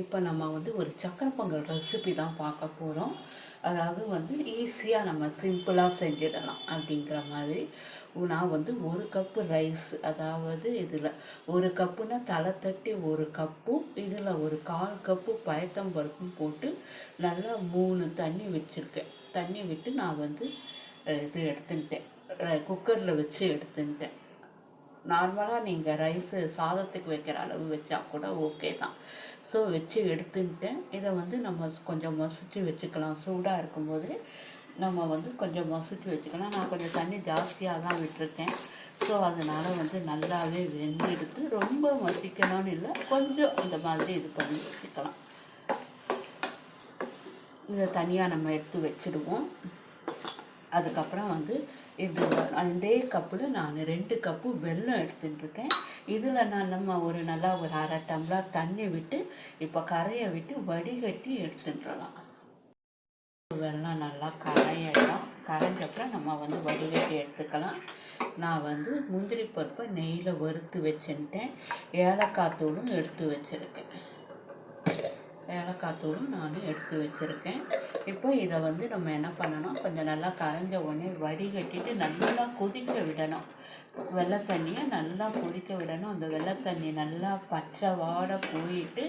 இப்போ நம்ம வந்து ஒரு சக்கரை பொங்கல் ரெசிபி தான் பார்க்க போகிறோம் அதாவது வந்து ஈஸியாக நம்ம சிம்பிளாக செஞ்சிடலாம் அப்படிங்கிற மாதிரி. நான் வந்து ஒரு கப்பு ரைஸ் அதாவது இதில் ஒரு கப்புனா தலை தட்டி ஒரு கப்பும் இதில் ஒரு கால் கப்பு பயத்தம்பருப்பும் போட்டு நல்லா மூணு தண்ணி வச்சுருக்கேன். தண்ணி விட்டு நான் வந்து இது எடுத்துக்கிட்டேன். குக்கரில் வச்சு எடுத்துக்கிட்டேன். நார்மலாக நீங்கள் ரைஸு சாதத்துக்கு வைக்கிற அளவு வச்சா கூட ஓகே தான். ஸோ வச்சு எடுத்துக்கிட்டேன் இதை வந்து நம்ம கொஞ்சம் மசிச்சு வச்சுக்கலாம். சூடாக இருக்கும்போது நம்ம வந்து கொஞ்சம் மசிச்சு வச்சுக்கலாம். நான் கொஞ்சம் தண்ணி ஜாஸ்தியாக தான் விட்டுருக்கேன். ஸோ அதனால் வந்து நல்லாவே வெந்து எடுத்து ரொம்ப மசிக்கணும்னு இல்லை. கொஞ்சம் இந்த மாதிரி இது பண்ணி வச்சுக்கலாம். இதை தனியாக நம்ம எடுத்து வச்சுடுவோம். அதுக்கப்புறம் வந்து இது அதே கப்பில் நான் ரெண்டு கப்பு வெல்லம் எடுத்துட்டுருக்கேன். இதில் நான் நம்ம ஒரு நல்லா ஒரு அரை டம்ளர் தண்ணி விட்டு இப்போ கரையை விட்டு வடிகட்டி எடுத்துட்டுலாம் வெல்லம் நல்லா கரையிடும் கரைஞ்சப்பறம் நம்ம வந்து வடிகட்டி எடுத்துக்கலாம். நான் வந்து முந்திரி பருப்பை நெய்யில் வறுத்து வச்சுட்டேன். ஏலக்காய் தூளும் எடுத்து வச்சுருக்கேன். ஏலக்காய் தூளும் நான் எடுத்து வச்சுருக்கேன். இப்போ இதை வந்து நம்ம என்ன பண்ணணும்? கொஞ்சம் நல்லா கரைஞ்ச உடனே வடிகட்டிட்டு நல்லா கொதிக்க விடணும். வெள்ளை தண்ணியை நல்லா கொதிக்க விடணும். அந்த வெள்ளை தண்ணி நல்லா பச்சை வாட போயிட்டு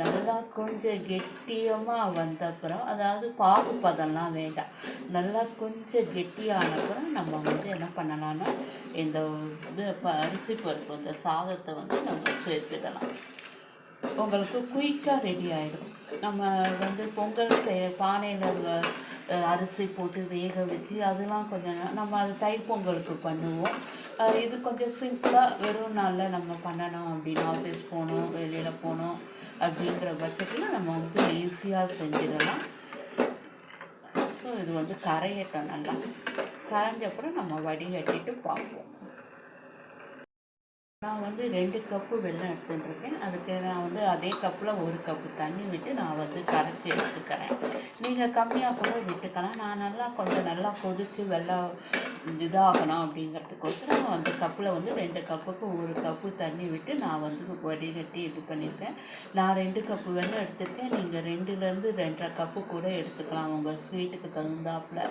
நல்லா கொஞ்சம் கெட்டியமாக வந்தப்புறம் அதாவது பாகு பதம்லாம் வேண்டாம். நல்லா கொஞ்சம் கெட்டியான அப்புறம் நம்ம வந்து என்ன பண்ணலாம்னா இந்த இது அரிசி பருப்பு இந்த சாதத்தை வந்து நம்ம சேர்த்துக்கலாம் உங்களுக்கு குயிக்காக ரெடி ஆகிடும் நம்ம வந்து பொங்கல் செய்ய பானையில் அரிசி போட்டு வேக வச்சு அதெல்லாம் கொஞ்சம் நம்ம அது தை பொங்கலுக்கு பண்ணுவோம். இது கொஞ்சம் சிம்பிளாக வெறும் நாளில் நம்ம பண்ணணும் அப்படின்னு ஆஃபீஸ் போகணும் வெளியில் போகணும் அப்படின்ற பட்சத்தில் நம்ம வந்து ஈஸியாக செஞ்சிடலாம். ஸோ இது வந்து கரையட்டும் நல்லா. கரைஞ்சப்புறம் நம்ம வடிகட்டிட்டு பார்ப்போம். நான் வந்து ரெண்டு கப்பு வெல்லம் எடுத்துட்டுருக்கேன். அதுக்கு நான் வந்து அதே கப்பில் ஒரு கப்பு தண்ணி விட்டு நான் வந்து கரைச்சி எடுத்துக்கிறேன். நீங்கள் கம்மியாக கூட விட்டுக்கலாம். நான் நல்லா கொஞ்சம் நல்லா கொதித்து வெள்ளம் இதாகணும் அப்படிங்கிறதுக்கோசரம் நான் வந்து கப்பில் வந்து ரெண்டு கப்புக்கு ஒரு கப்பு தண்ணி விட்டு நான் வந்து வடிகட்டி இது பண்ணியிருக்கேன். நான் ரெண்டு கப்பு வெள்ளம் எடுத்திருக்கேன். நீங்கள் ரெண்டுலேருந்து ரெண்டரை கப்பு கூட எடுத்துக்கலாம். உங்கள் ஸ்வீட்டுக்கு தகுந்தாப்புல.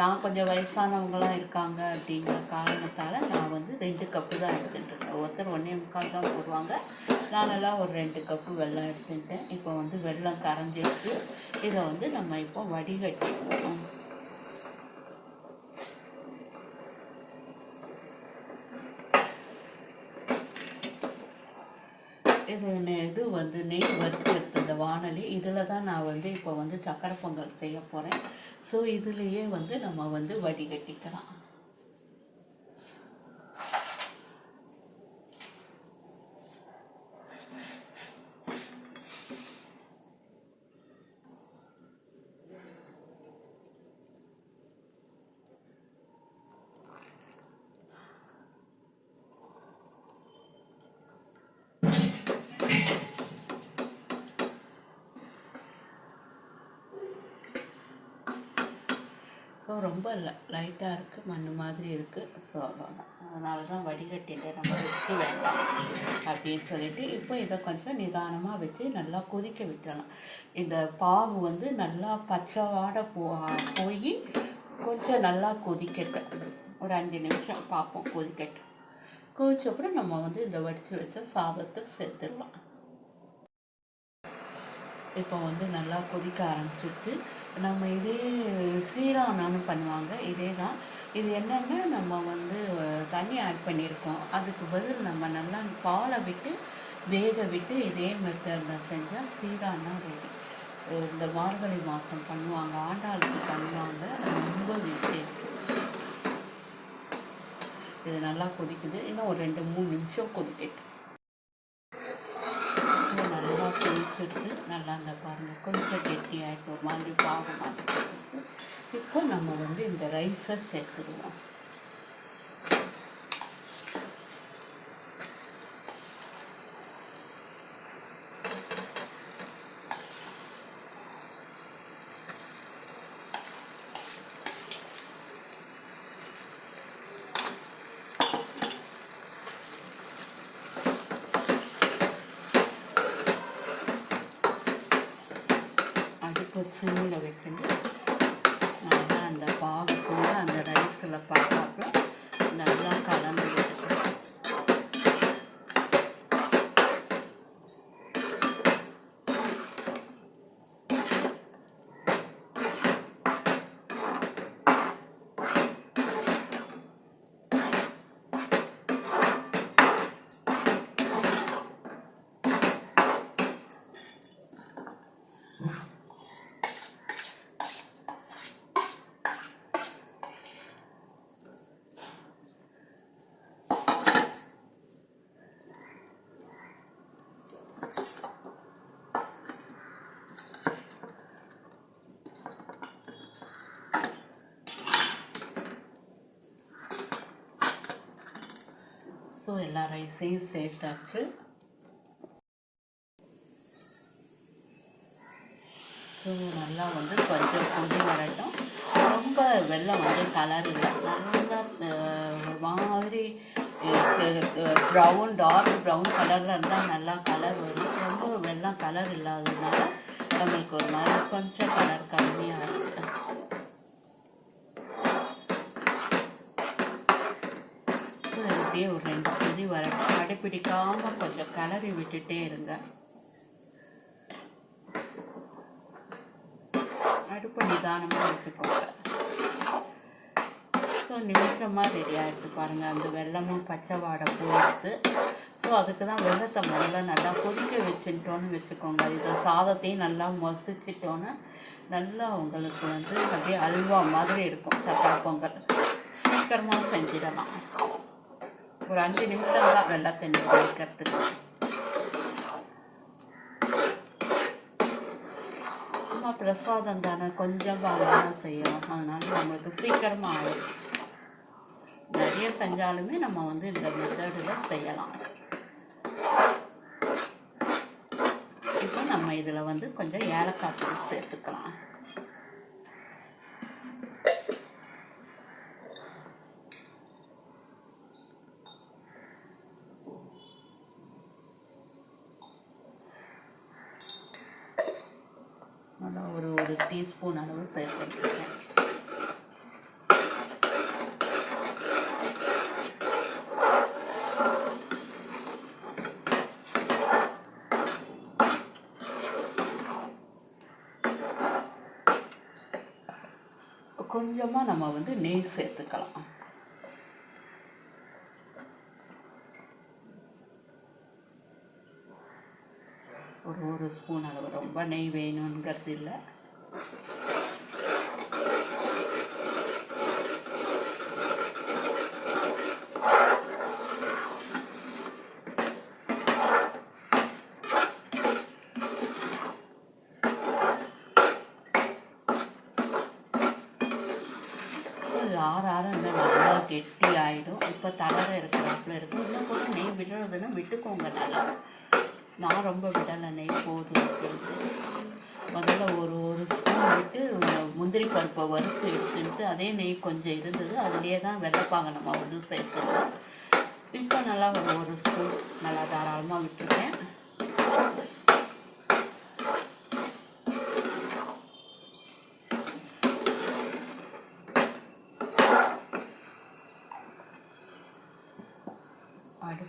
நான் கொஞ்சம் வயசானவங்களாம் இருக்காங்க அப்படிங்கிற காரணத்தால் நான் வந்து ரெண்டு கப்பு தான் எடுத்துட்டுருக்கேன் ஒருத்தர் ஒன்றே முக்கால் தான் போடுவாங்க. நானெல்லாம் ஒரு ரெண்டு கப்பு வெள்ளம் எடுத்துக்கிட்டேன். இப்போ வந்து வெள்ளம் கரைஞ்சிருக்கு இதை வந்து நம்ம இப்போ வடிகட்டி இது இது வந்து நெய் வறுத்து எடுத்த இந்த வானொலி. இதில் தான் நான் வந்து இப்போ வந்து சக்கரை பொங்கல் செய்ய போகிறேன் ஸோ இதுலேயே வந்து நம்ம வந்து வடிகட்டிக்கலாம். ஸோ ரொம்ப லைட்டாக இருக்குது மண் மாதிரி இருக்குது ஸோ அதனால தான் வடிகட்டிட்டு நம்ம வச்சு வேண்டாம் அப்படின்னு சொல்லிட்டு இப்போ இதை கொஞ்சம் நிதானமாக வச்சு நல்லா கொதிக்க விட்டுறலாம் இந்த பாவு வந்து நல்லா பச்சைவாட போ போய் கொஞ்சம் நல்லா கொதிக்கட்டும். ஒரு அஞ்சு நிமிஷம் பார்ப்போம் கொதிக்கட்டும். கொதிச்ச அப்புறம் நம்ம வந்து இந்த வடித்து வச்ச சாதத்தை சேர்த்துடலாம். இப்போ வந்து நல்லா கொதிக்க ஆரம்பிச்சிட்டு நம்ம இதே ஸ்ரீராமன்னு பண்ணுவாங்க இதே தான் இது என்னென்னா நம்ம வந்து தண்ணி ஆட் பண்ணியிருக்கோம் அதுக்கு பதில் நம்ம நல்லா பாலை விட்டு வேக விட்டு இதே மெத்தடில் செஞ்சால் சீரானா ரெடி. இந்த மார்கழி மாதம் பண்ணுவாங்க ஆண்டாளுக்கு பண்ணுவாங்க. ரொம்ப விசேஷம் இது நல்லா கொதிக்குது. இன்னும் ஒரு ரெண்டு மூணு நிமிஷம் கொதிக்கட்டும் இது நல்லா கொதிச்சிட்டு நல்லா அந்த பாருங்கள் கொஞ்சம் கெட்டியாகிட்டு ஒரு மாதிரி பாகு மாதிரி இப்போ நம்ம வந்து இந்த ரைஸை சேர்த்துருவோம் எல்லா ரைஸையும் சேர்த்தாச்சு. ஸோ நல்லா வந்து கொஞ்சம் கொதி வரட்டும். ரொம்ப வெள்ளம் வந்து கலர் இல்லை நல்லா மாதிரி ப்ரௌன் டார்க் ப்ரௌன் கலரில் இருந்தால் நல்லா கலர் வரும். ரொம்ப வெள்ளம் கலர் இல்லாததுனால நம்மளுக்கு ஒரு மாதிரி கொஞ்சம் கலர் கம்மியாக இருக்குது ஸோ இது அப்படியே ஒரு ரெண்டு கொதி பிடிக்காமல் கொஞ்சம் கிளறி விட்டுட்டே இருங்க. அடுப்பு நிதானமாக வச்சுக்கோங்க. ஸோ நிமிஷமாக ரெடி ஆகிடுச்சு பாருங்கள் அந்த வெள்ளமும் பச்சை வாடை போட்டு ஸோ அதுக்கு தான் வெள்ளத்தை முதல்ல நல்லா கொதிக்க வச்சுட்டோன்னு வச்சுக்கோங்க. இதை சாதத்தையும் நல்லா மசிச்சிட்டோன்னு நல்லா உங்களுக்கு வந்து அப்படியே அல்வா மாதிரி இருக்கும். சக்கரை பொங்கல். சீக்கிரமாக செஞ்சிடலாம். ஒரு அஞ்சு நிமிஷம் தான் வெள்ளை தண்ணி வைக்கிறதுக்கு சும்மா பிரசாதம் தானே கொஞ்சம் தானே செய்யணும் அதனால நம்மளுக்கு சீக்கிரமாக ஆகும் நிறைய செஞ்சாலுமே நம்ம வந்து இந்த மெத்தடில் செய்யலாம். இப்போ நம்ம இதில் வந்து கொஞ்சம் ஏலக்காய் தூள் சேர்த்துக்கலாம் நல்லா ஒரு ஒரு டீஸ்பூன் அளவு சேர்த்துருக்கேன் கொஞ்சமாக நம்ம வந்து நெய் சேர்த்துக்கலாம். ஒரு ஒரு ஸ்பூன் அளவு. ரொம்ப நெய் வேணுங்கிறது இல்லை இது ஆற ஆற இன்னும் நல்லா கெட்டி ஆகிடும் இப்போ தளர இருக்கிறப்பில் இருக்கும் இன்னும் கூட நெய் விடுறதுன்னா விட்டுக்கோங்க நல்லா. நான் ரொம்ப விடலை நெய் போதும் அப்படின்ட்டு. முதல்ல ஒரு ஒரு ஸ்பூன் விட்டு முந்திரி பருப்பை வறுத்து எடுத்துட்டு அதே நெய் கொஞ்சம் இருந்தது. அதுலேயே தான் வெள்ளைப்பாங்க நம்ம வந்து சேர்த்துருக்கோம் இப்போ நல்லா ஒரு ஒரு ஸ்பூன் நல்லா தாராளமாக விட்டுருக்கேன்.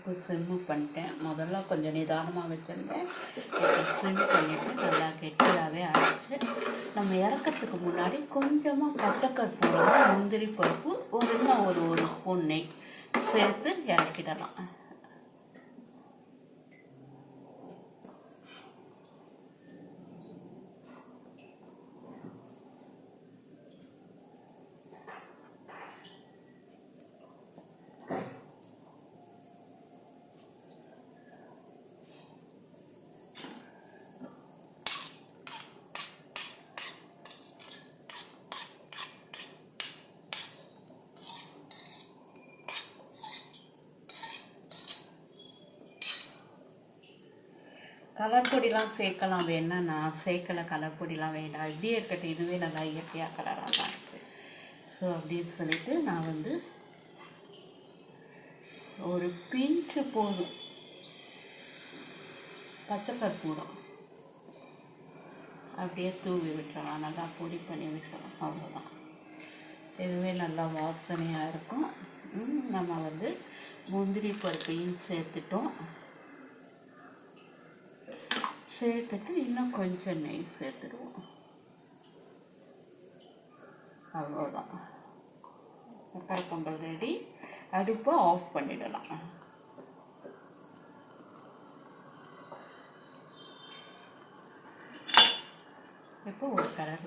அடுப்பு சிம்மு பண்ணிட்டேன். முதல்ல கொஞ்சம் நிதானமாக வச்சுருந்தேன். இப்போ சிம் பண்ணிவிட்டு நல்லா கெட்டியாகவே ஆயிடுச்சு நம்ம இறக்கறதுக்கு முன்னாடி கொஞ்சமாக பச்சைக்கற்பூரம் முந்திரி பருப்பு ஒரு இன்னும் ஒரு ஒரு ஸ்பூன் நெய். சேர்த்து இறக்கிடலாம். கலர் பொடிலாம் சேர்க்கலாம். வேணா நான் சேர்க்கலை கலர் பொடிலாம் வேண்டாம். இப்படியே இருக்கட்டும். இதுவே நல்லா இயற்கையாக கலராக தான் இருக்குது ஸோ அப்படின்னு சொல்லிட்டு நான் வந்து ஒரு பிஞ்சு போதும். பச்சை கற்பூரம் அப்படியே தூவி விட்டுறலாம். நல்லா பொடி பண்ணி விட்டுறலாம். அவ்வளோதான் இதுவே நல்லா வாசனையாக இருக்கும். நம்ம வந்து முந்திரி பருப்பையும் சேர்த்துட்டோம். சேர்த்துட்டு இன்னும் கொஞ்சம் நெய் சேர்த்துடுவோம். அவ்வளோதான் தக்காளி பொங்கல் ரெடி. அடுப்பை ஆஃப் பண்ணிடலாம். இப்போ ஒரு கலர்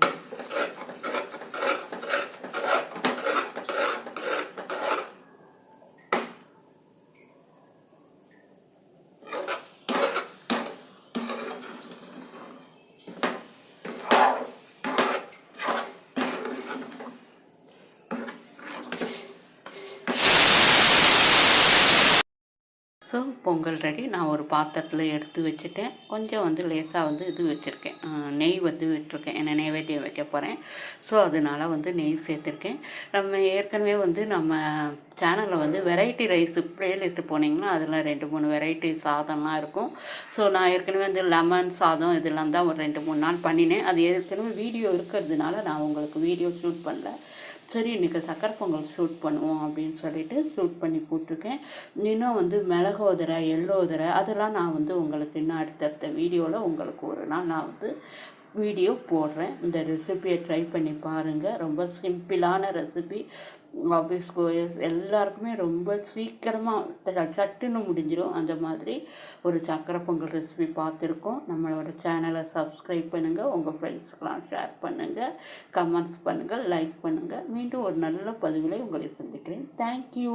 ஸோ பொங்கல் ரெடி. நான் ஒரு பாத்திரத்தில் எடுத்து வச்சுட்டேன். கொஞ்சம் வந்து லேசாக வந்து இது வச்சுருக்கேன். நெய் வந்து விட்டுருக்கேன். ஏன்னா நெய்வேத்தியம் வைக்க போகிறேன் ஸோ அதனால வந்து நெய் சேர்த்துருக்கேன். நம்ம ஏற்கனவே வந்து நம்ம சேனலில் வந்து வெரைட்டி ரைஸ் ப்ளேலிஸ்ட்டு போனீங்கன்னா அதில் ரெண்டு மூணு வெரைட்டி சாதம்லாம் இருக்கும். ஸோ நான் ஏற்கனவே வந்து லெமன் சாதம் இதெல்லாம் தான் ஒரு ரெண்டு மூணு நாள் பண்ணினேன். அது ஏற்கனவே வீடியோ இருக்கிறதுனால நான் உங்களுக்கு வீடியோ ஷூட் பண்ணல. சரி இன்றைக்கி சக்கரை பொங்கல் ஷூட் பண்ணுவோம் அப்படின்னு சொல்லிட்டு ஷூட் பண்ணி போட்டிருக்கேன். இன்னும் வந்து மிளகோதரை எள்ளோதரை அதெல்லாம் நான் வந்து உங்களுக்கு இன்னும் அடுத்தடுத்த வீடியோவில் உங்களுக்கு ஒரு நாள் நான் வந்து வீடியோ போடுறேன். இந்த ரெசிபியை ட்ரை பண்ணி பாருங்கள் ரொம்ப சிம்பிளான ரெசிபி ஆஃபீஸ் கோயர்ஸ் எல்லாருக்குமே ரொம்ப சீக்கிரமாக சட்டுன்னு முடிஞ்சிடும் அந்த மாதிரி ஒரு சக்கரை பொங்கல் ரெசிபி பார்த்துருக்கோம். நம்மளோட சேனலை சப்ஸ்கிரைப் பண்ணுங்கள் உங்கள் ஃப்ரெண்ட்ஸ்க்கெலாம் ஷேர் பண்ணுங்கள் கமெண்ட்ஸ் பண்ணுங்கள் லைக் பண்ணுங்கள் மீண்டும் ஒரு நல்ல பதிவில் உங்களை சந்திக்கிறேன். தேங்க்யூ